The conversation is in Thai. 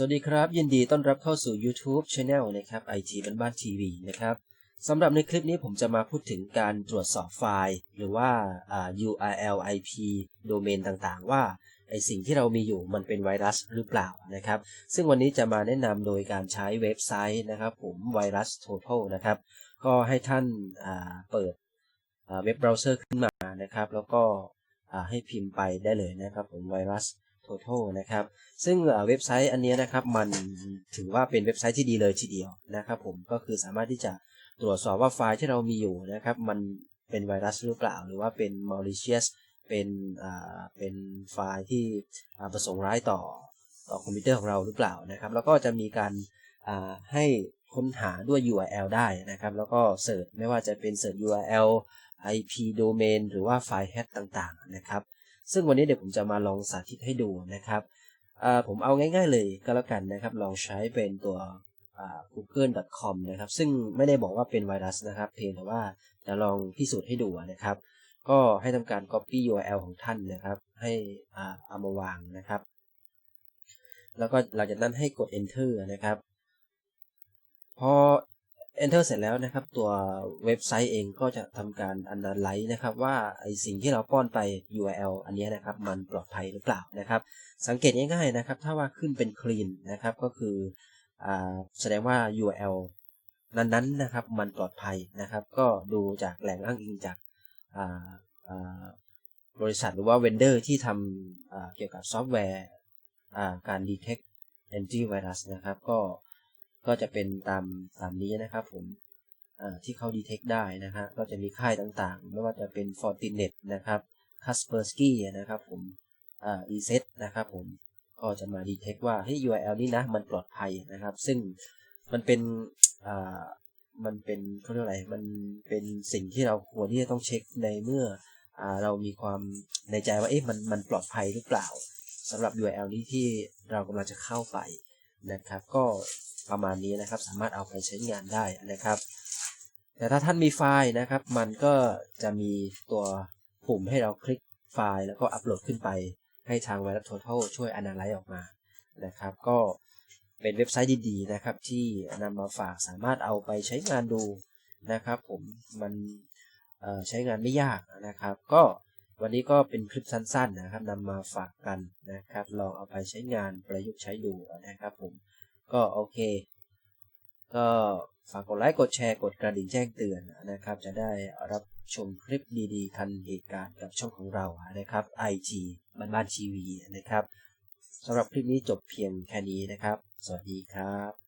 สวัสดีครับ ยินดีต้อนรับเข้าสู่ YouTube Channel นะครับ IT บ้านบ้านทีวีนะครับสำหรับในคลิปนี้ผมจะมาพูดถึงการตรวจสอบไฟล์ หรือว่า URL IP โดเมนต่างๆ ว่าไอสิ่งที่เรามีอยู่มันเป็นไวรัสหรือเปล่านะครับ ซึ่งวันนี้จะมาแนะนำโดยการใช้เว็บไซต์นะครับ ผม Virus Total นะครับ ก็ให้ท่านาเปิดเว็บเบราว์เซอร์ขึ้นมานะครับ แล้วก็ให้พิมพ์ไปได้เลยนะครับ ผม Virus Total นะครับ ซึ่งเว็บไซต์อันนี้นะครับ มันถือว่าเป็นเว็บไซต์ที่ดีเลยทีเดียวนะครับผมก็คือสามารถที่จะตรวจสอบว่าไฟล์ที่เรามีอยู่นะครับ มันเป็นไวรัสหรือเปล่า หรือว่าเป็น malicious เป็นอ่าเป็นไฟล์ที่ประสงค์ร้ายต่อต่อคอมพิวเตอร์ของเราหรือเปล่านะครับ แล้วก็จะมีการอ่าให้ค้นหาด้วย URL ได้นะครับ แล้วก็เสิร์ชไม่ว่าจะเป็นเสิร์ช URL IP domain หรือว่าไฟล์ hash ต่างๆนะครับ ซึ่งวันนี้เดี๋ยวผมจะมาลองสาธิตให้ดูนะครับผมเอาง่าย ๆ เลยก็แล้วกันนะครับ ลองใช้เป็นตัว google.com นะครับ ซึ่งไม่ได้บอกว่าเป็นไวรัสนะครับ เพียงแต่ว่าจะลองพิสูจน์ให้ดูนะครับ ก็ให้ทำการ copy URL ของท่านนะครับ ให้อ่าเอามาวางนะครับ แล้วก็หลังจากนั้นให้กด enter นะครับ พอ enter เสร็จแล้วนะครับ ตัวเว็บไซต์เองก็จะทำการ analyze นะครับ ว่าไอสิ่งที่เราป้อนไป URL อันนี้นะครับ มันปลอดภัยหรือเปล่านะครับ สังเกตง่ายๆนะครับ ถ้าว่าขึ้นเป็น clean นะครับ ก็คืออ่าแสดงว่า URL นั้นๆนะครับ มันปลอดภัยนะครับ ก็ดูจากแหล่งอ้างอิงจากอ่าอ่าบริษัทหรือว่า vendor ที่ทำอ่าเกี่ยวกับซอฟต์แวร์อ่าการ detect antivirus นะครับ ก็ ก็จะเป็นตามตามนี้นะครับผมที่เขา detect ได้นะฮะก็จะมีค่ายต่างๆ ไม่ว่าจะเป็น Fortinet นะครับ Kaspersky นะครับผมอ่า ESET นะครับผมก็จะมา detect ว่าเฮ้ย URL นี้นะ มันปลอดภัยนะครับ ซึ่งมันเป็นอ่ามันเป็นเขาเรียกอะไร มันเป็นสิ่งที่เราควรที่จะต้องเช็คในเมื่ออเรามีความในใจว่าเอ๊ะมันมันปลอดภัยหรือเปล่าสำหรับ URL นี้ที่เรากำลังจะเข้าไปนะครับ ก็ ประมาณนี้นะครับ สามารถเอาไปใช้งานได้นะครับ แต่ถ้าท่านมีไฟล์นะครับ มันก็จะมีตัวปุ่มให้เราคลิกไฟล์ แล้วก็อัปโหลดขึ้นไปให้ทาง Virus Total ช่วย Analyze ออกมานะครับ ก็เป็นเว็บไซต์ดีๆนะครับ ที่นำมาฝากสามารถเอาไปใช้งานดูนะครับ ผมมันใช้งานไม่ยากนะครับ ก็วันนี้ก็เป็นคลิปสั้นๆนะครับนำมาฝากกันนะครับ ลองเอาไปใช้งานประยุกต์ใช้ดูนะครับผม ก็โอเค ก็ฝากกดไลค์กดแชร์กดกระดิ่งแจ้งเตือนนะครับ จะได้รับชมคลิปดีๆ ทันเหตุการณ์กับช่องของเรานะครับ IG บ้านบ้านทีวีนะครับสำหรับคลิปนี้จบเพียงแค่นี้นะครับ สวัสดีครับ